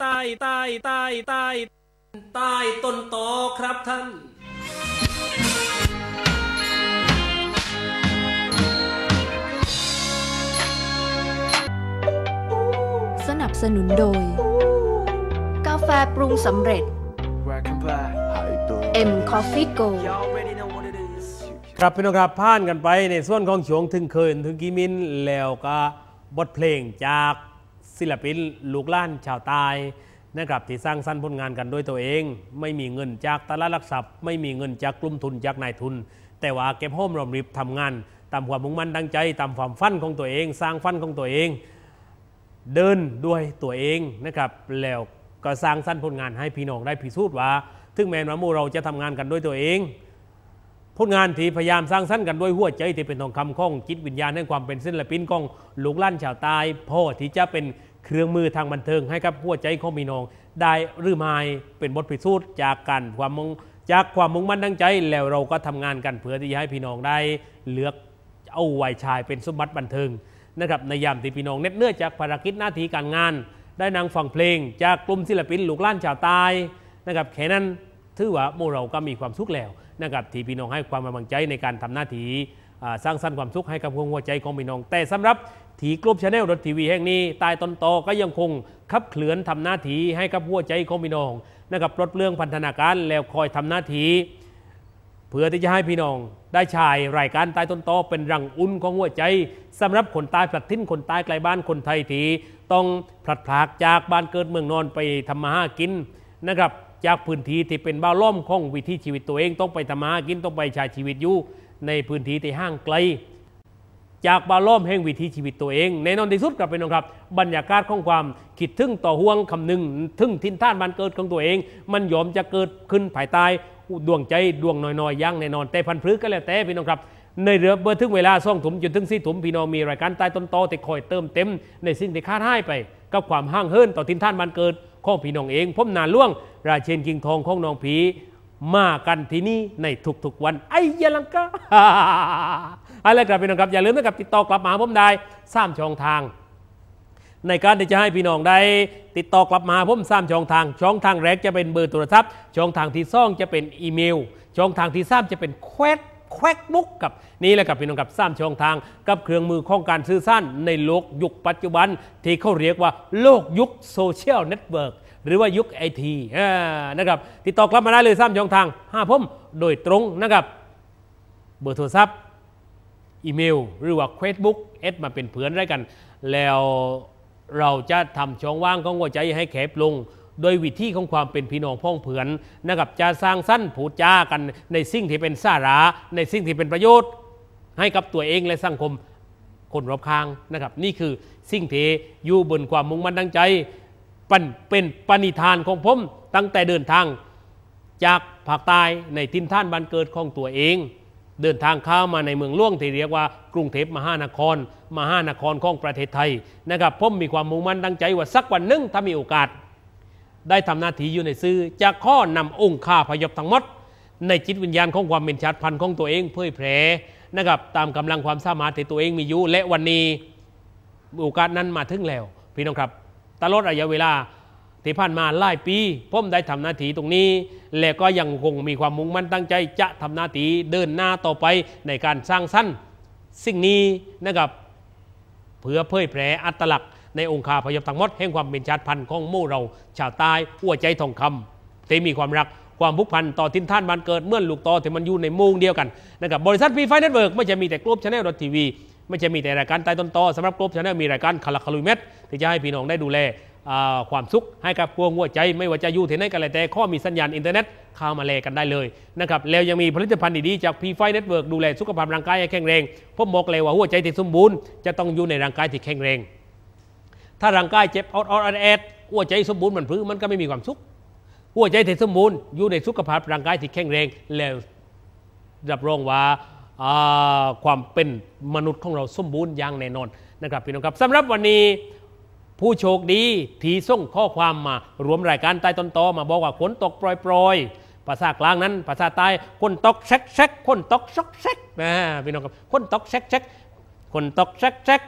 ใต้ใต้ใต้ใต้ใต้ต้นตอครับท่านสนับสนุนโดย กาแฟปรุงสำเร็จ Welcome back. M Coffee Go You already know what it is. ครับพี่น้องครับผ่านกันไปในส่วนของช่วงถึงเคินถึงกีมินแล้วก็บทเพลงจาก ศิลปินลูกล้านชาวใตายนะครับที่สร้างสรรค์ผลงานกันด้วยตัวเอง ไม่มีเงินจากตลาดหลักทรัพย์ ไม่มีเงินจากกลุ่มทุนจากนายทุน แต่ว่าเก็บห้อมรอมริบทำงาน ตามความมุ่งมั่นตั้งใจ ตามความฝันของตัวเอง สร้างฝันของตัวเอง เดินด้วยตัวเองนะครับแล้วก็สร้างสรรค์ผลงานให้พี่น้องได้พิสูจน์ว่า ถึงแม้ว่ามูเราจะทำงานกันด้วยตัวเองผลงานที่พยายามสร้างสรรค์กันด้วยหัวใจที่เป็นทองคำข้องจิตวิญญาณแห่งความเป็นศิลปินของลูกล้านชาวใตายพ่อที่จะเป็น เครื่องมือทางบันเทิงให้กับหัวใจของพี่น้องได้หรือไม่เป็นบทพิสูจน์จากการความมุ่งจากความมุ่งมั่นตั้งใจแล้วเราก็ทำงานกันเพื่อที่จะให้พี่น้องได้เลือกเอาวัยชายเป็นสมบัติบันเทิงนะครับในยามที่พี่น้องเน็ดเนื่อจากภารกิจหน้าที่การงาน ได้นางฟังเพลง จากกลุ่มศิลปินลูกล้านชาวใตายนะครับแค่นั้นถือว่าหมู่เราก็มีความสุขแล้วนะครับที่พี่น้องให้ความกำลังใจในการทำหน้าที่สร้างสรรค์ความสุขให้กับหัวใจของพี่น้อง แต่สำหรับ ทีกลุ่มชาแนลรถทีวีแห่งนี้ใต้ต้นตอก็ยังคงขับเคลื่อนทำหน้าที่ให้กับหัวใจของพี่น้องนะครับลดเปลื้องพันธนาการแล้วคอยทำหน้าที่เพื่อที่จะให้พี่น้อง ได้ชายรายการใต้ต้นตอเป็นรังอุ่นของหัวใจสำหรับคนใต้ผลัดทิ้นคนใต้ไกลบ้านคนไทยทีต้องผลัดพรากจากบ้านเกิดเมืองนอนไปทำมาหากินนะครับจากพื้นที่ที่เป็นบ้าล้อมของวิถีชีวิตตัวเองต้องไปทำมาหากินต้องไปใช้ชีวิตอยู่ในพื้นที่ที่ห่างไกล จากบาล้อมแห่งวิถีชีวิตตัวเองแน่นอนที่สุดกับเป็นองครับ บรรยากาศของความคิดถึงต่อห่วงคำหนึ่งถึงทินท่านบ้านเกิดของตัวเอง มันยอมจะเกิดขึ้นภายใต้ดวงใจดวงน้อยๆอย่างแน่นอนแต่พันพฤกษ์ก็แล้วแต่พี่น้องครับในเรือเบอร์ถึงเวลาส่องถุมจนถึงสี่ถุมพี่น้องมีรายการใต้ต้นโตแต่คอยเติมเต็ม ในสิ่งที่คาดให้ไป กับความห่างเหินต่อทินท่านบ้านเกิดของพี่น้องเองผมนานล่วง ราเชนกิงทองของน้องผีมากันที่นี่ในทุกๆวันไอ้ยลังกา อะไรครับพี่น้องครับอย่าลืมนะครับติดต่อกลับมาผมได้สามช่องทาง ในการที่จะให้พี่น้องได้ติดต่อกลับมาผมสามช่องทาง ช่องทางแรกจะเป็นเบอร์โทรศัพท์ช่องทางที่สองจะเป็นอีเมล ช่องทางที่สามจะเป็นแควดแควกบุ๊กกับนี่แหละครับพี่น้องครับสร้ามช่องทางกับเครื่องมือของการสื่อสารในโลกยุคปัจจุบัน ที่เขาเรียกว่าโลกยุคโซเชียลเน็ตเวิร์กหรือว่ายุคไอทีนะครับติดต่อกลับมาได้เลยสร้ามช่องทางห้าผมโดยตรงนะครับเบอร์โทรศัพท์ อีเมล หรือว่า Facebook เอดมาเป็นเพื่อนได้กัน แล้วเราจะทำช่องว่างของหัวใจให้แคบลง โดยวิธีของความเป็นพี่น้องพ้องเผือนนะครับจะสร้างสั้นผูดจากันในสิ่งที่เป็นสาระในสิ่งที่เป็นประโยชน์ ให้กับตัวเองและสังคมคนรอบข้างนะครับ นี่คือสิ่งที่อยู่บนความมุ่งมั่นตั้งใจปันเป็นปณิธานของผมตั้งแต่เดินทางจากภาคใต้ในทินท่านบ้านเกิดของตัวเอง เดินทางเข้ามาในเมืองล่วงที่เรียกว่ากรุงเทพมหานคร มหานครของประเทศไทยนะครับผมมีความมุ่งมั่นตั้งใจว่าสักวันหนึ่งถ้ามีโอกาส ได้ทำหน้าที่อยู่ในซื่อจะข้อนำองค์ข้าพยพทั้งหมด ในจิตวิญญาณของความเป็นชาติพันธุ์ของตัวเองเผยแพร่นะครับตามกำลังความสามารถที่ตัวเองมีอยู่และวันนี้โอกาสนั้นมาถึงแล้ว พี่น้องครับตลอดระยะเวลา ที่ผ่านมาหลายปีผมได้ทำหน้าที่ตรงนี้ และก็ยังคงมีความมุ่งมั่นตั้งใจจะทำหน้าที่เดินหน้าต่อไปในการสร้างสรรค์สิ่งนี้นะครับเพื่อเผยแพร่อัตลักษณ์ในองค์คาพยพทั้งหมดแห่งความเป็นชาติพันธุ์ของมู่เรา ชาวใต้หัวใจทองคำที่มีความรักความผูกพันต่อทินท่านบ้านเกิดเมื่อนลูกต่อที่มันอยู่ในมุงเดียวกันนะครับบริษัทพีไฟเน็ตเวิร์กไม่ใช่มีแต่กรุ๊ปชาแนลทีวีไม่ใช่มีแต่รายการใต้ต้นตอสำหรับกรุ๊ปชาแนลมีรายการคาราคาลุเม็ดที่จะให้พี่น้องได้ดูแล ความสุขให้กับพวงหัวใจไม่ว่าจะอยู่ที่ไหนกันเลยแต่ข้อมีสัญญาณอินเทอร์เน็ตเข้ามาแลกกันได้เลยนะครับแล้วยังมีผลิตภัณฑ์ดีๆจากพีไฟเน็ตเวิร์กดูแลสุขภาพร่างกายให้แข็งแรงผมบอกเลยว่าหัวใจที่สมบูรณ์จะต้องอยู่ในร่างกายที่แข็งแรง ถ้าร่างกายเจ็บออดออดแอดแอดหัวใจสมบูรณ์มันพื้มันก็ไม่มีความสุขหัวใจที่สมบูรณ์อยู่ในสุขภาพร่างกายที่แข็งแรงแล้วรับรองว่าอ่าความเป็นมนุษย์ของเราสมบูรณ์อย่างแน่นอนนะครับพี่น้องครับสำหรับวันนี้ ผู้โชคดีที่ส่งข้อความมารวมรายการใต้ต้นตอมาบอกว่าฝนตกโปรยๆ ภาษากลางนั้น ภาษาใต้คนตกแซกแซกคนตกซอกแซกนะพี่น้องครับคนตกแซกแซกคนตกแซกแซก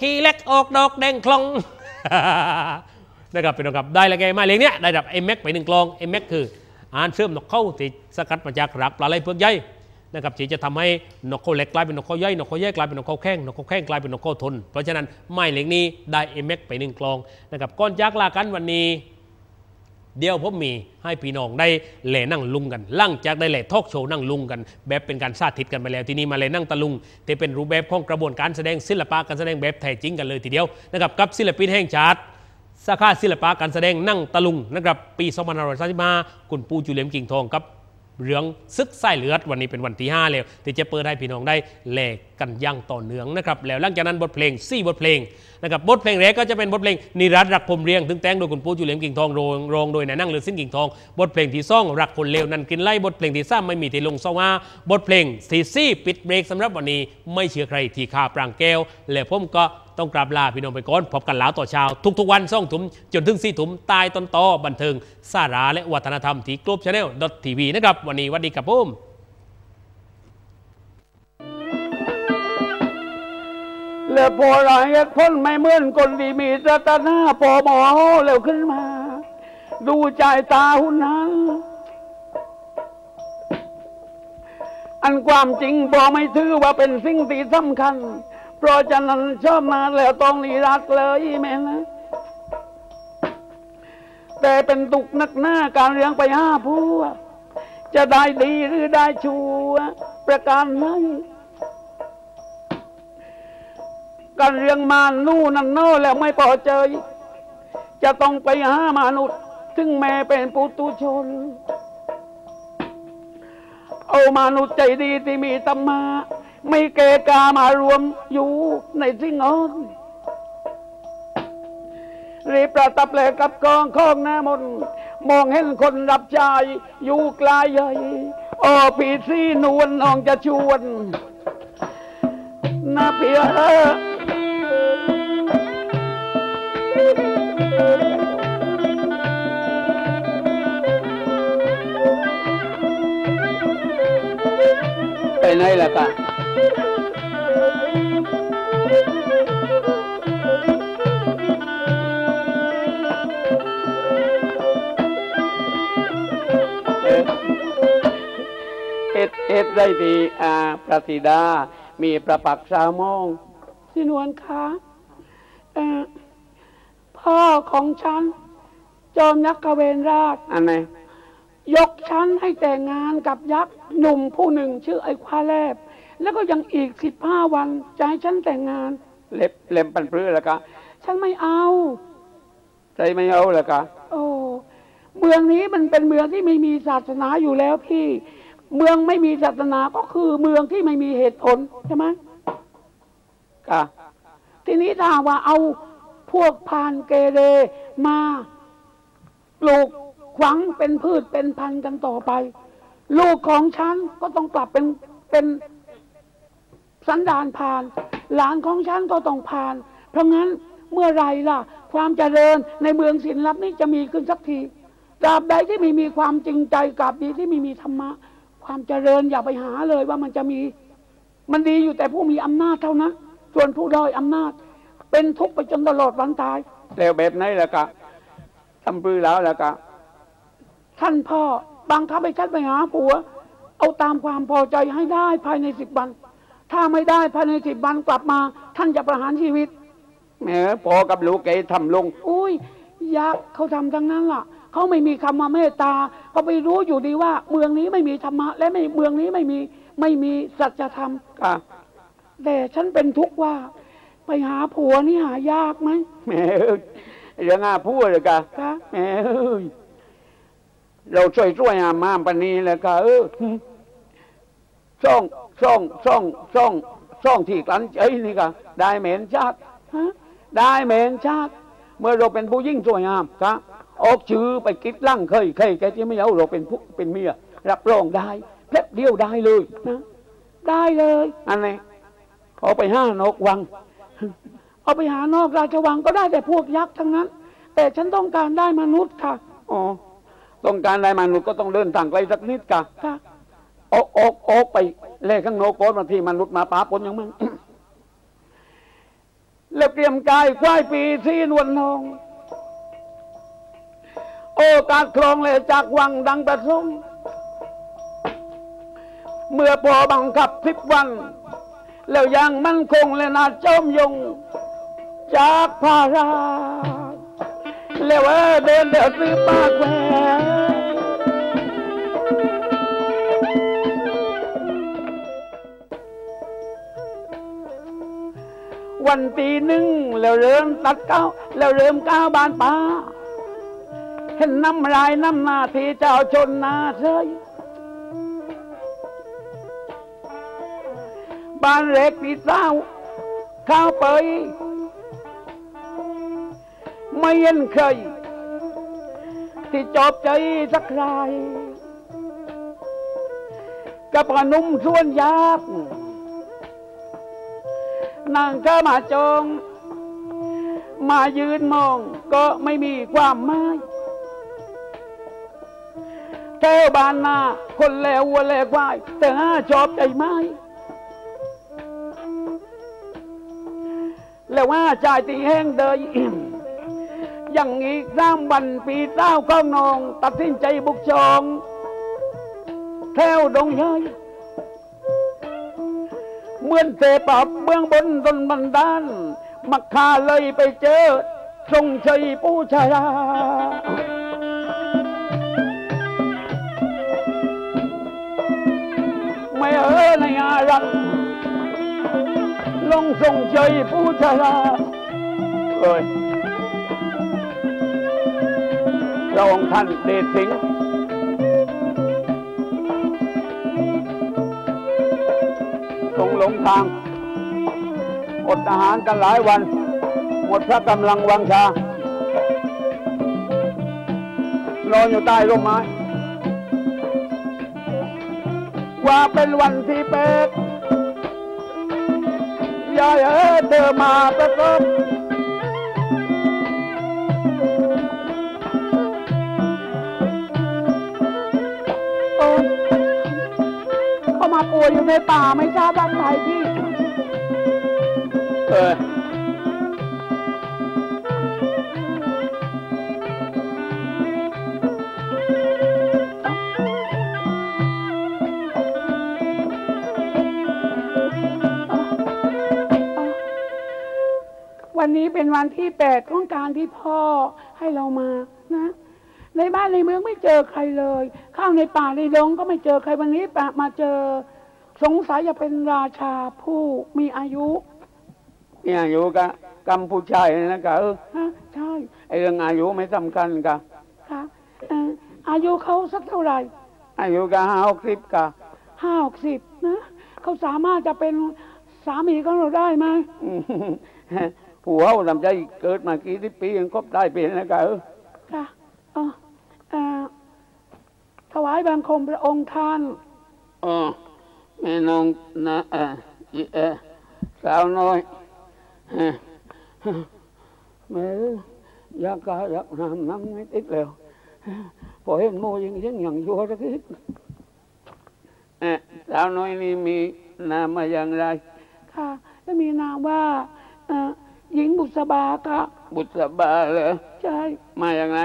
ขี้เล็กออกดอกแดงคลองนะครับเป็นกับได้แล้วแกมาเลี้ยงเนี้ยได้รับไอแม็กไปหนึ่งกลองไอแม็กคืออาหารเชื่อมนกเข้าที่สกัดมาจากรักปลาไหลเปลือกใหญ่ นะครับที่จะทำให้นกเขาเล็กกลายเป็นนกเขาใหญ่นกเขาใหญ่กลายเป็นนกเขาแข้งนกเขาแข้งกลายเป็นนกเขาทน เพราะฉะนั้นไม่เหล็กนี้ได้ไอแม็กไปหนึ่งกลองนะครับก้อนจากลากันวันนี้ เดี๋ยวผมมีให้พี่น้องได้แหล่นั่งลุงกันลังจากได้แหล่ทอกโชว์นั่งลุงกัน แบบเป็นการสาธิตกันไปแล้วที่นี้มาแหล่นั่งตะลุงที่เป็นรูปแบบของกระบวนการแสดงศิลปะการแสดงแบบแท้จริงกันเลยทีเดียวนะครับกับศิลปินแห่งชาติสาขาศิลปะการแสดงนั่งตะลุงนะครับปี 2535คุณปูจูเลียมกิ่งทองกับ เรื่องซึกไส้เลือดวันนี้เป็นวันที่5แล้วที่จะเปิดให้พี่น้องได้แลก กันย่างต่อเนื่องนะครับแล้วหลังจากนั้นบทเพลง 4 บทเพลงนะครับบทเพลงแรกก็จะเป็นบทเพลงนิรันดร์รักผมเรียง ถึงแต่งโดยคุณปู่จุเหลียมกิ่งทองโรงโดยนายนั่งเลือสิ้นกิ่งทอง บทเพลงที่สองรักคนเลวนั่นกินไล่บทเพลงที่สามไม่มีที่ลงเศร้าว่าบทเพลงที่สี่ปิดเบรกสำหรับวันนี้ไม่เชื่อใครที่ขาปรางแก้วและผมก็ต้องกราบลาพี่น้องไปก่อนพบกันหลาวต่อเช้าทุกๆวันส่องถุมจนถึงสี่ถุมตายต้นตอบันเทิงสาระและวัฒนธรรมที่กลุ่มชาแนลดอททีวีนะครับวันนี้วัสดีครับผม และพอหลายเหตุพ้นไม่เหมือนคนที่มีสตาหน้าพอหมอเร็วขึ้นมา ดูใจตาหุ่นนั้นอันความจริงพอไม่ถือว่าเป็นสิ่งที่สำคัญ เพราะฉะนั้นชอบมาแล้วต้องนิรักเลยแม่นะ แต่เป็นตุกนักหน้าการเลี้ยงไปห้าผู้จะได้ดีหรือได้ชัวประการไหน การเรียงมานู่นนั่นโน่แล้วไม่พอใจอจะต้องไปหามนุษย์ ซึ่งแม่เป็นปุตุชน เอามนุษย์ใจดีที่มีธรรมะไม่เกกามารวมอยู่ในสิ่งอ้อนรีบประทับแลกับกองข้องหน้ามนมองเห็นคนรับใช้อยู่ไกลใหญ่โอ้ปีซี่นวลน้องจะชวนนะเพีย ไปไหนล่ะกะเอ๊ะเอ็ดเอ็ดได้ดีอาประสิดา มีประปักษามองสินวนคะเอ่อพ่อของฉัน จอมยักษ์กเวนราชอันไหน ยกฉันให้แต่งงานกับยักษ์หนุ่มผู้หนึ่งชื่อไอ้ควาแลบ แล้วก็ยังอีกสิบห้าวันจะให้ฉันแต่งงาน เล็บเล็มปันปลื้อแล้วกะฉันไม่เอาใจไม่เอาแล้วกะโอ้เมืองนี้มันเป็นเมืองที่ไม่มีศาสนาอยู่แล้วพี่ เมืองไม่มีศาสนาก็คือเมืองที่ไม่มีเหตุผลใช่ไหมกะทีนี้ถ้าว่าเอาพวกพานเกเรมาปลูก ขวังเป็นพืชเป็นพันธุ์กันต่อไป ลูกของฉันก็ต้องกลับเป็นเป็นสันดานพาน หลานของฉันก็ต้องพาน เพราะงั้นเมื่อไรล่ะ ความเจริญในเมืองศิลป์นี้จะมีขึ้นสักทีตราบใดที่ไม่มีความจริงใจกราบดีที่ไม่มีธรรมะ ความเจริญอย่าไปหาเลยว่ามันจะมี มันดีอยู่แต่ผู้มีอำนาจเท่านั้น ส่วนผู้ด้อยอำนาจ เป็นทุกข์ไปจนตลอดวันตายแล้วแบบไหนล่ะกะทำปื้อแล้วล่ะกะ ท่านพ่อบังคับให้ฉันไปหาผัว เอาตามความพอใจให้ได้ภายในสิบวัน ถ้าไม่ได้ภายในสิบวันกลับมา ท่านจะประหารชีวิตแหมพอกับลูกแกทำลง อุ้ยยักษ์เขาทำทั้งนั้นล่ะเขาไม่มีคำว่าเมตตาเขาไปรู้อยู่ดีว่า เมืองนี้ไม่มีธรรมะ และไม่เมืองนี้ไม่มีไม่มีสัจธรรมค่ะแต่ฉันเป็นทุกข์ว่า ไปหาผัวนี่หายากไหมแหมเรื่องอาพูดเลยกะแหม เราช่วยช่วยอามาปันนี้แล้วก็เออซ่องซ่องซ่องซ่องซ่องที่กลันใจนี่ก็ได้เหม็นชาติได้เหม็นชาติ เมื่อเราเป็นผู้ยิ่งสวยงามครับออกชื่อไปกิดลั่งเคยเคยแกที่ไม่เอาเราเป็นผู้เป็นเมียรับรองได้แป๊บเดียวได้เลยนะได้เลยอันนี้เอาไปห้านกวัง เอาไปหานอกราชวังก็ได้แต่พวกยักษ์ทั้งนั้น แต่ฉันต้องการได้มนุษย์ค่ะอ๋อ ต้องการได้มนุษย์ก็ต้องเดินทางไกลสักนิดกะค่ะออกออกออกไปเล่ข้างโนโกนมาที่มนุษย์มาป้าปนอย่างมันแล้วเตรียมกายควายปีที่นวลนอง โอกาสครองเลยจากวังดังประสงเมื่อพอบังคับสิบวัน แล้วยังมั่นคงและนาจอมยงจากพารา แล้วเดินเดือดซื้อปากแหวนวันตีหนึ่งแล้วเริ่มตัดเก้าแล้วเริ่มก้าวบานป้าเห็นน้ำลายน้ำหน้าที่เจ้าชนนาเซยบ้านเล็กพี่สาวเข้าไป ไม่เห็นเคยที่จอบใจสักรายกับขนุ่มส่วนยากนางก็มาจองมายืนมองก็ไม่มีความหมายแก้วบานนาคนแล้ววัวแลกวายแต่หาชอบใจไหมแล้วว่าชายตีแห้งเดย ย่างอีกสามวันปีเต้าก้องนอง ตัดสินใจบุกชองแถวดงเย้ยเหมือนเสปับเบื้องบนตนบันดาลมักคาเลยไปเจอทรงชัยปูชายไม่เออในอารันลงทรงชัยปูชายเอ้ย ระองค์ท่านเดชสิงห์ทรงหลงทาง อดอาหารกันหลายวัน หมดพระกำลังวังชานอนอยู่ใต้ร่มไม้ ว่าเป็นวันที่เป็ดยายเอ๋เธอมาประกบ เขามาป่วยอยู่ในป่าไม่ทราบบ้านไหนพี่เออวันนี้เป็นวันที่แปดของการที่พ่อให้เรามานะ ในบ้านในเมืองไม่เจอใครเลย เข้าในป่าในดงก็ไม่เจอใครวันนี้ปะมาเจอ สงสัยจะเป็นราชาผู้มีอายุ มีอายุกะกัมพูชานะกะเออฮะใช่ไอเรื่องอายุไม่สำคัญกะค่ะเอ่ออายุเขาสักเท่าไหร่ อายุกะห้าหกสิบกะห้าหกสิบนะเขาสามารถจะเป็นสามีของเราได้ไหมอืมผัวเขาทำใจเกิดมากี่สิบปียังครบได้เป็นนะกะเออค่ะเอ่อเอ่อ ถวายบังคมพระองค์ท่านอ๋อแม่น้องนะเอออีเออสาวน้อยเอ้อแม่อยากกะอยากน้ำน้ำไม่ติดแล้วพอเห็นโมยังยังยังยัวสักทีเออสาวน้อยนี่มีนามมาอย่างไร ค่ะและมีนามว่าเอ่อหญิงบุษบาค่ะ บุษบาเหรอใช่ มาอย่างไร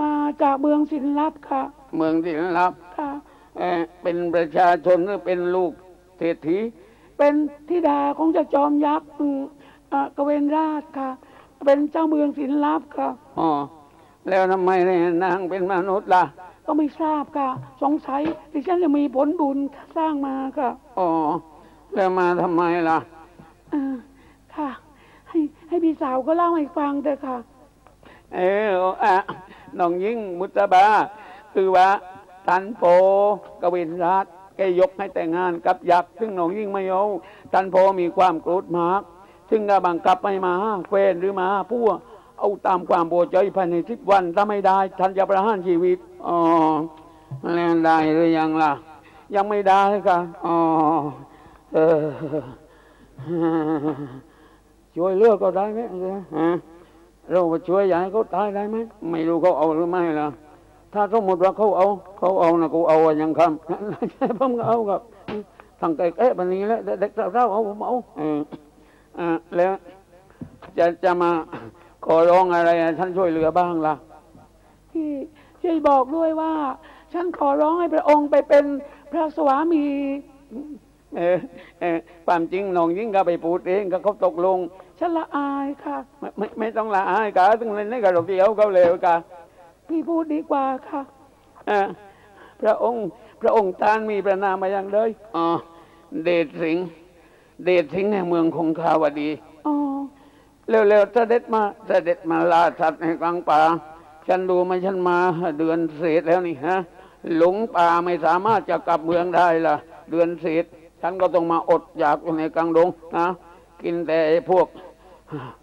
มาจากเมืองสินลับค่ะ เมืองที่รับค่ะเอ่อเป็นประชาชนหรือเป็นลูกเศรษฐีเป็นธิดาของเจ้าจอมยักษ์อืมเอ่อกเวนราชค่ะ เป็นเจ้าเมืองสินลับค่ะอ๋อแล้วทำไมเนี่ยนางเป็นมนุษย์ล่ะ ก็ไม่ทราบค่ะ สงสัยดิฉันจะมีผลบุญสร้างมาค่ะอ๋อแล้วมาทำไมล่ะเอ่อค่ะ ให้ให้พี่สาวก็เล่าให้ฟังเถอะค่ะ เอออะ น้องยิ่งมุตบา คือว่าทันโพกวินรัตแกยกให้แต่งงานกับยักษ์ซึ่งน้องยิ่งไม่เอาทันโพมีความโกรธมาก ซึ่งก็บังคับให้มาหาแควนหรือมาผู้เอาตามความโบใจภายในสิบวันถ้าไม่ได้ท่านจะประหารชีวิตอ๋อแล้วได้หรือยังล่ะ ยังไม่ได้ค่ะอ๋อเออช่วยเลือกก็ได้ไหมฮะ เราไปช่วยอยากให้เขาตายได้ไหมไม่รู้เขาเอาหรือไม่ล่ะถ้าสมมติว่าเขาเอา เขาเอานะกูเอาอะยังคำใช่ผมก็เอากับทางไก่แก่แบบนี้แหล้วเด็กๆเศร้าๆเอาผมเอาเอออ่าแล้วจะจะมาขอร้องอะไรอะท่านช่วยเหลือบ้างล่ะพี่ช่วยบอกด้วยว่า ฉันขอร้องให้พระองค์ไปเป็นพระสวามีเออเออความจริงน้องยิ่งก็ไปพูดเองก็เขาตกลง ฉันละอายค่ะ ไม่ไม่ไม่ต้องละอายกะถึงเล่นในกระดกเดียวเขาเลวกะพี่พูดดีกว่าค่ะพระองค์ พระองค์ทานมีประนามมาอย่างเลยอ๋อเดชสิงเดชสิงห์แห่งเมืองคงคาวดีอ๋อเร็วๆเสด็จมาเสด็จมาล่าสัตว์ในกลางป่า ฉันดูไมาฉันมาเดือนเศษแล้วนี่ฮะหลงป่าไม่สามารถจะกลับเมืองได้ล่ะ เดือนเศษ ฉันก็ต้องมาอดอยากอยู่ในกลางดงนะกินแต่พวก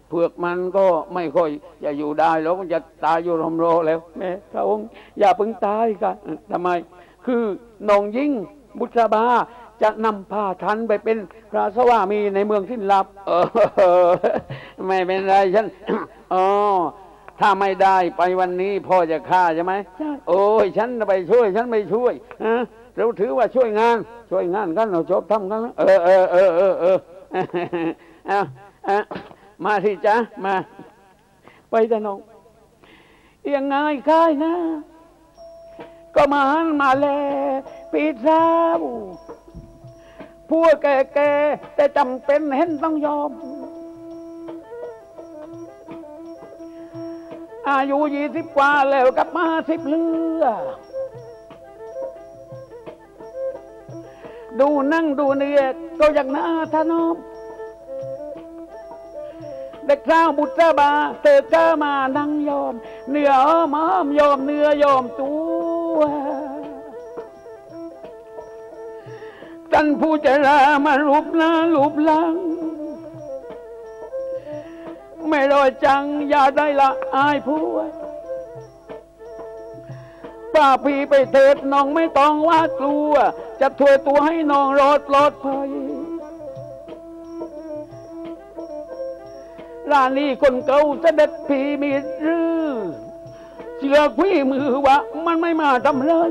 เผือกมันก็ไม่ค่อยจะอยู่ได้แล้วมันจะตายอยู่รมโรแล้วแม่พระองค์อย่าเพิ่งตายกันทำไม คือน้องยิ่งบุษบาจะนำพาท่านไปเป็นพระสวามีในเมืองที่ลับ เออ ไม่เป็นไรฉันอ๋อถ้าไม่ได้ไปวันนี้พ่อจะฆ่าใช่ไหมใช่โอ้ยฉันไปช่วย ฉันไม่ช่วยฮะเราถือว่าช่วยงาน ช่วยงานกันเราจบทำกันเออเออเออเออเอออาเอา มาทีจ้ะมา ไปแต่น้องยังไงค่ายนะ ก็มาหันมาแลปีเท้าพวกแก่ๆแต่จำเป็นเห็นต้องยอม อายุยี่สิบกว่าแล้วกับมาสิบเลือดูนั่งดูเนื้อก็อย่างน่าทนอม เด็กสาวบุตรบาเธอก็มานั่งยอม เนื้ออ้อมอ้อมยอมเนื้อยอมตัวท่านผู้เจรามารูปหน้ารูปหลัง ไม่รอจังอย่าได้ละอายผู้ป้าพี่ไปเถิดน้องไม่ต้องว่ากลัว จะถวยตัวให้น้องรอดปลอดภัยานนี้คนเก่าเสด็จพีมีรือเชื่อพี่มือว่ามันไม่มาทำเลย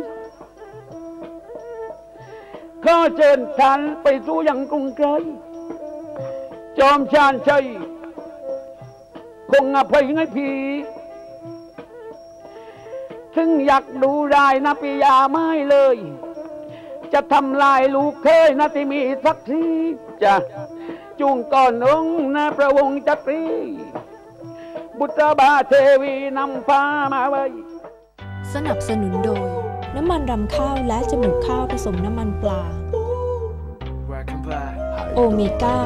ข้าเชิญท่านไปสู่ยังกรุงไกลจอมชาญชัยคงอภัยให้พีถึงอยากดูรายนะปิยาไม่เลย จะทำลายลูกเคยนะที่มีสักทีจะ จุงก่อนองค์นะพระวงศ์จักรีบุตรบาเทวีนำพามาไว้ สนับสนุนโดย น้ำมันรำข้าวและจมูกข้าวผสมน้ำมันปลา Welcome back. โอเมก้า